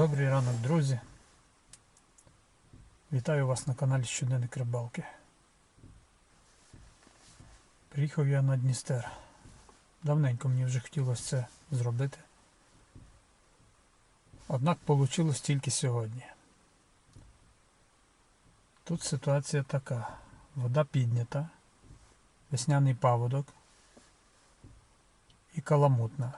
Добрий ранок, друзі. Вітаю вас на каналі Щоденник Рибалки. Приїхав я на Дністер. Давненько мені вже хотілося це зробити. Однак вийшло тільки сьогодні. Тут ситуація така. Вода піднята, весняний паводок і каламутна.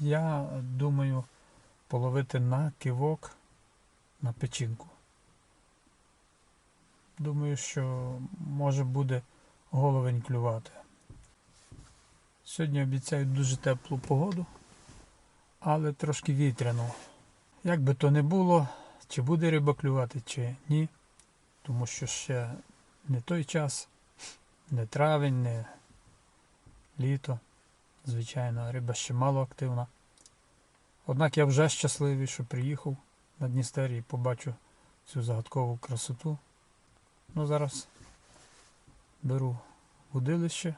Я думаю половити на кивок на печінку. Думаю, що може буде головень клювати. Сьогодні обіцяють дуже теплу погоду, але трошки вітряну. Як би то не було, чи буде риба клювати, чи ні, тому що ще не той час, не травень, не літо. Звичайно, риба ще мало активна. Однак я вже щасливий, що приїхав на Дністер і побачу цю загадкову красоту. Ну зараз беру будилище,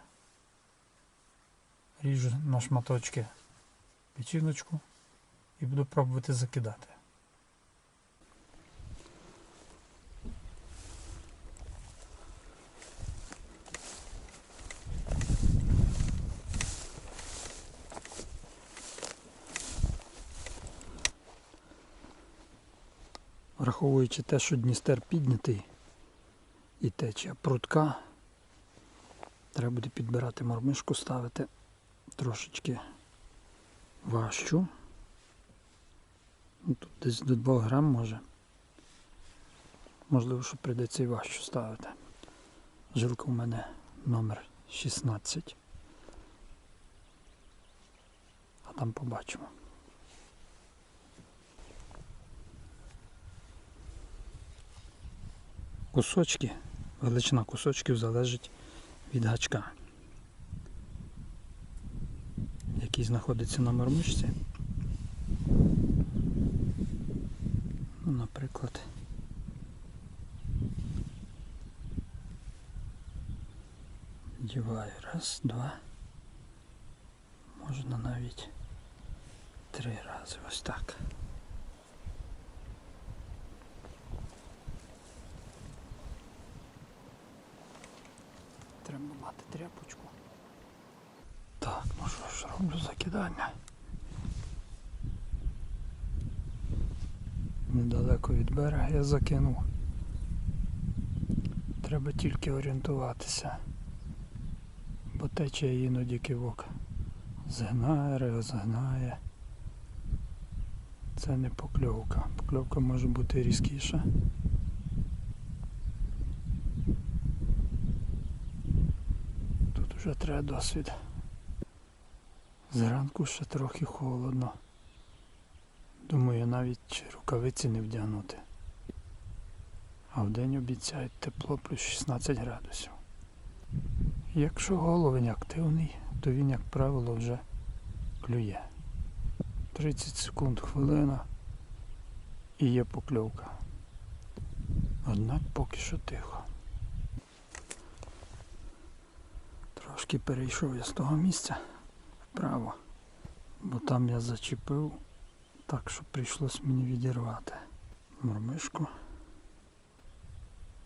ріжу на шматочки печіночку і буду пробувати закидати. Враховуючи те, що Дністер піднятий і течія прутка, треба буде підбирати мормишку, ставити трошечки важчу. Ну, Тут десь до 2 грам може. Можливо, що прийдеться і важчу ставити. Жилка у мене номер 16. А там побачимо. Кусочки, величина кусочків залежить від гачка, який знаходиться на мормишці. Ну, наприклад, діваю раз, два, можна навіть три рази ось так. Треба мати тряпочку. Так, ну що ж, роблю закидання. Недалеко від берега я закинув. Треба тільки орієнтуватися. Бо тече іноді кивок. Згнає, розгнає. Це не покльовка. Покльовка може бути різкіша. Вже треба досвід. Зранку ще трохи холодно. Думаю, навіть рукавиці не вдягнути. А вдень обіцяють тепло плюс 16 градусів. Якщо головень активний, то він, як правило, вже клює. 30 секунд хвилина і є покльовка. Однак поки що тихо. Трошки перейшов я з того місця вправо, бо там я зачепив так, що прийшлось мені відірвати мормишку.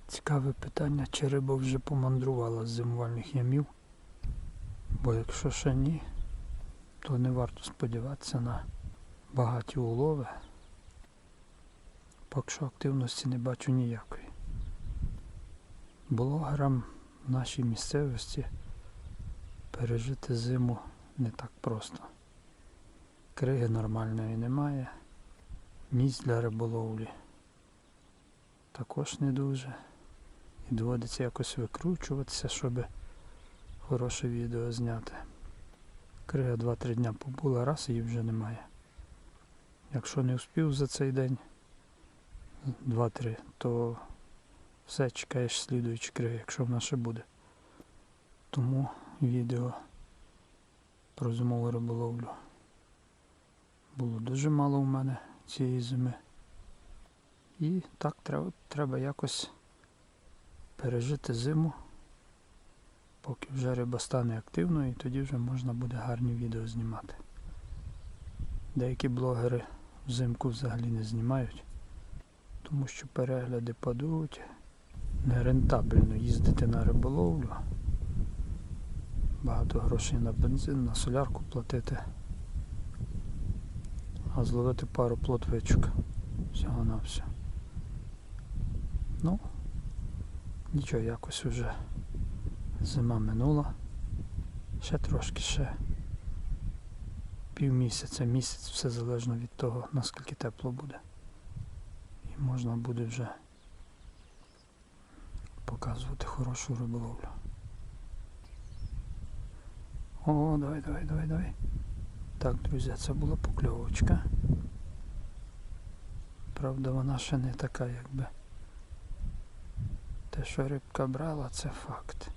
Цікаве питання, чи риба вже помандрувала з зимувальних ямів, бо якщо ще ні, то не варто сподіватися на багаті улови. Поки що активності не бачу ніякої. Блогерам в нашій місцевості пережити зиму не так просто. Криги нормальної немає, місць для риболовлі також не дуже. І доводиться якось викручуватися, щоб хороше відео зняти. Крига 2-3 дня побула, раз її вже немає. Якщо не успів за цей день 2-3, то все чекаєш слідуючі криги, якщо вона ще буде. Тому відео про зимову риболовлю було дуже мало у мене цієї зими. І так треба, треба якось пережити зиму, поки вже риба стане активною і тоді вже можна буде гарні відео знімати. Деякі блогери взимку взагалі не знімають, тому що перегляди падуть. Нерентабельно їздити на риболовлю. Багато грошей на бензин, на солярку платити. А зловити пару плотвичок. Всього на все. Ну, нічого, якось уже зима минула. Ще трошки, ще півмісяця, місяць, все залежно від того, наскільки тепло буде. І можна буде вже показувати хорошу риболовлю. О, давай, давай, давай, давай. Так, друзі, це була покльовочка. Правда, вона ще не така, якби. Те, що рибка брала, це факт.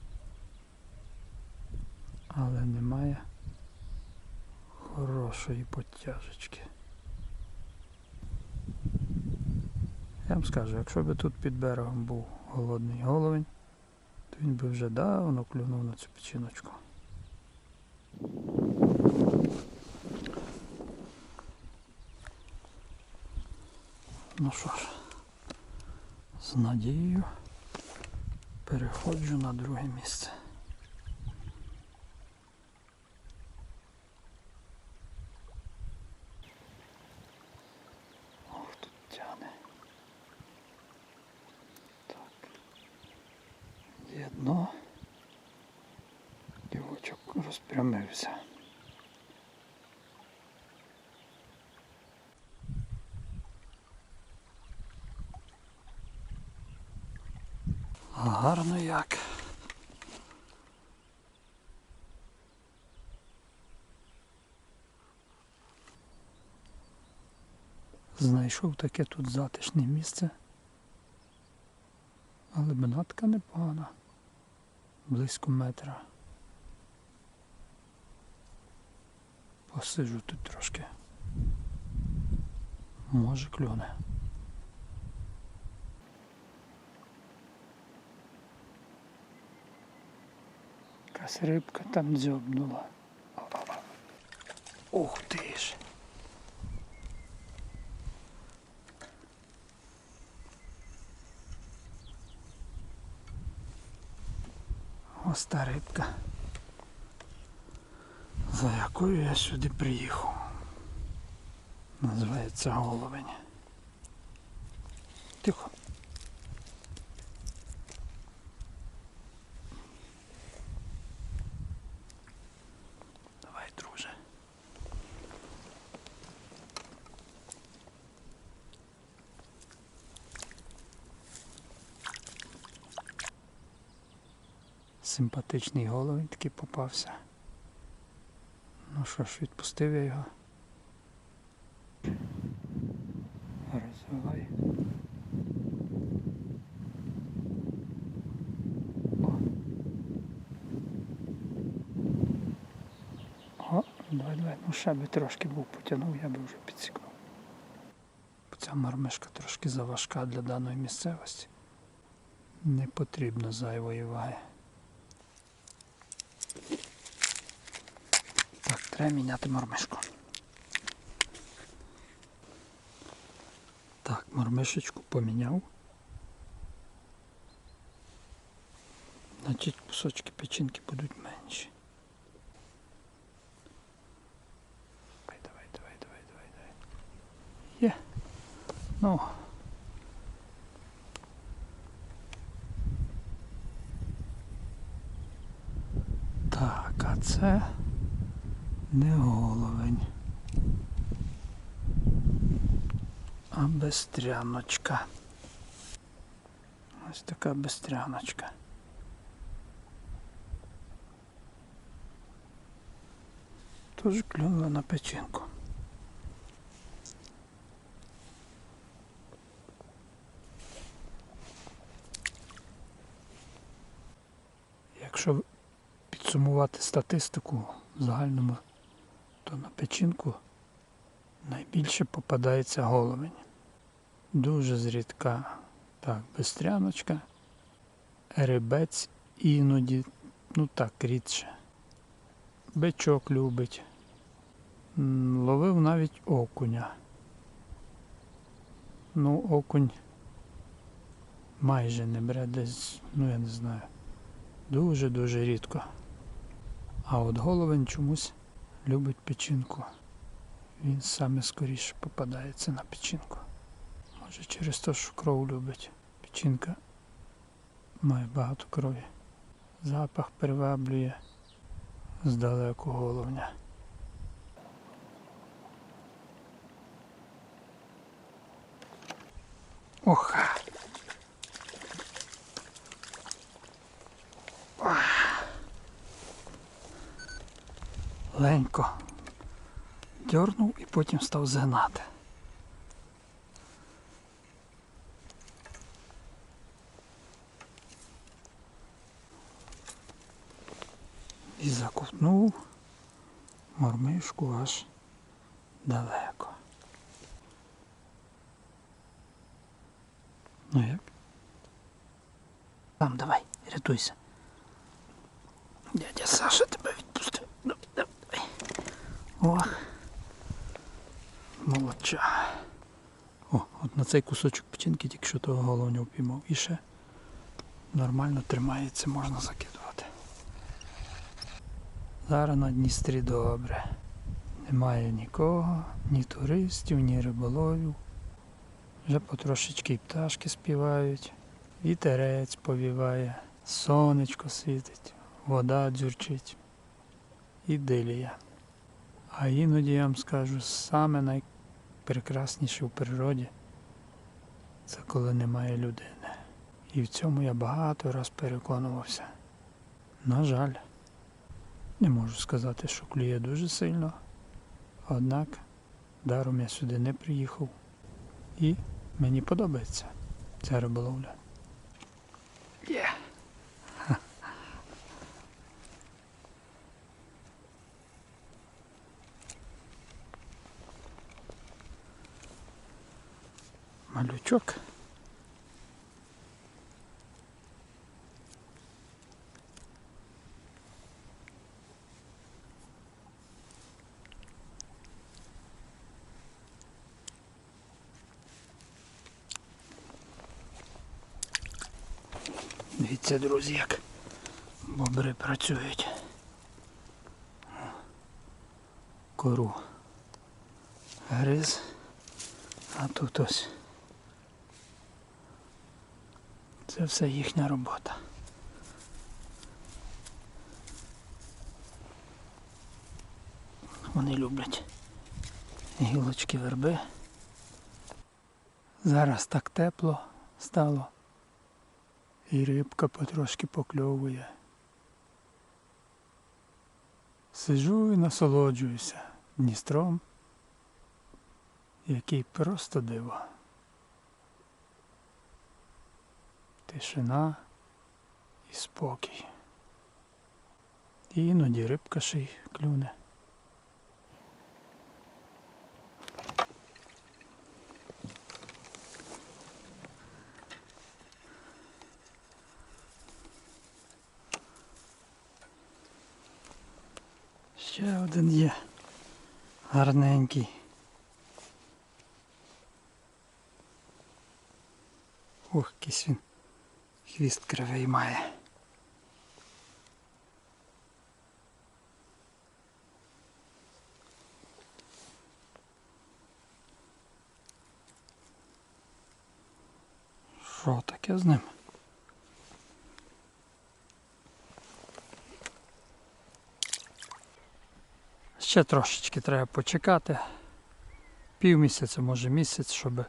Але немає хорошої потяжечки. Я вам скажу, якщо б тут під берегом був голодний головень, то він би вже давно клюнув на цю печіночку. Ну що ж, з надією переходжу на друге місце. Ох, тут тяне. Так. Є дно. Дівочок розпрямився. Гарно як. Знайшов таке тут затишне місце. Але бенатка непогана. Близько метра. Посиджу тут трошки. Може клюне. Якась рибка там дзьобнула. Ух ти ж. Ось та рибка, за якою я сюди приїхав. Називається головень. Тихо. Давай, друже. Симпатичний головень такий попався. Ну що ж, відпустив я його. Розвивай. О. Давай, давай, ну ще би трошки був потягнув, я би вже підсікнув. Ця мармишка трошки заважка для даної місцевості. Не потрібно зайвої ваги. Так, треба міняти мормишку. Так, мормишечку поміняв. Значить кусочки печінки будуть менші. Давай, давай, давай, давай, давай, давай. Є. Ну. Так, а це не головень. А бестряночка. Ось така бестряночка. Теж клюнула на печінку. Якщо підсумувати статистику в загальному, то на печінку найбільше попадається головень. Дуже зрідка так, бестряночка, рибець іноді, ну так, рідше. Бичок любить. Ловив навіть окуня. Ну, окунь майже не бере десь, ну я не знаю. Дуже-дуже рідко. А от головень чомусь любить печінку. Він саме скоріше попадається на печінку. Може через те, що кров любить. Печінка має багато крові. Запах приваблює здалеку головня. Ох. Ох. Ленько дьорнув і потім став згинати. І заковтнув мормишку аж далеко. Ну як? Там давай, рятуйся. Дядя Саша тебе. О. Молодча. О, от на цей кусочок печінки тільки що того головня впіймав. І ще нормально тримається, можна закидувати. Зараз на Дністрі добре. Немає нікого, ні туристів, ні риболовів. Вже потрошечки і пташки співають, вітерець повіває, сонечко світить, вода дзюрчить. Ідилія. А іноді я вам скажу, саме найпрекрасніше в природі це коли немає людини. І в цьому я багато раз переконувався. На жаль, не можу сказати, що клює дуже сильно, однак даром я сюди не приїхав. І мені подобається ця риболовля. Є. Малючок. Дивіться, друзі, як бобри працюють. Кору гриз, а тут ось. Це все їхня робота. Вони люблять гілочки верби. Зараз так тепло стало. І рибка потрошки покльовує. Сижу і насолоджуюся Дністром, який просто диво. Тишина і спокій. І іноді рибка ще й клюне. Ще один є гарненький. Ох, якийсь він хвіст кривий має. Що таке з ним? Ще трошечки треба почекати. Півмісяця, може місяць, щоб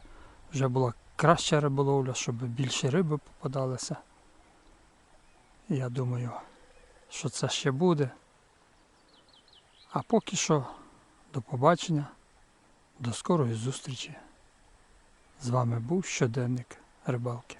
вже була краща риболовля, щоб більше риби попадалося. Я думаю, що це ще буде. А поки що до побачення, до скорої зустрічі. З вами був щоденник рибалки.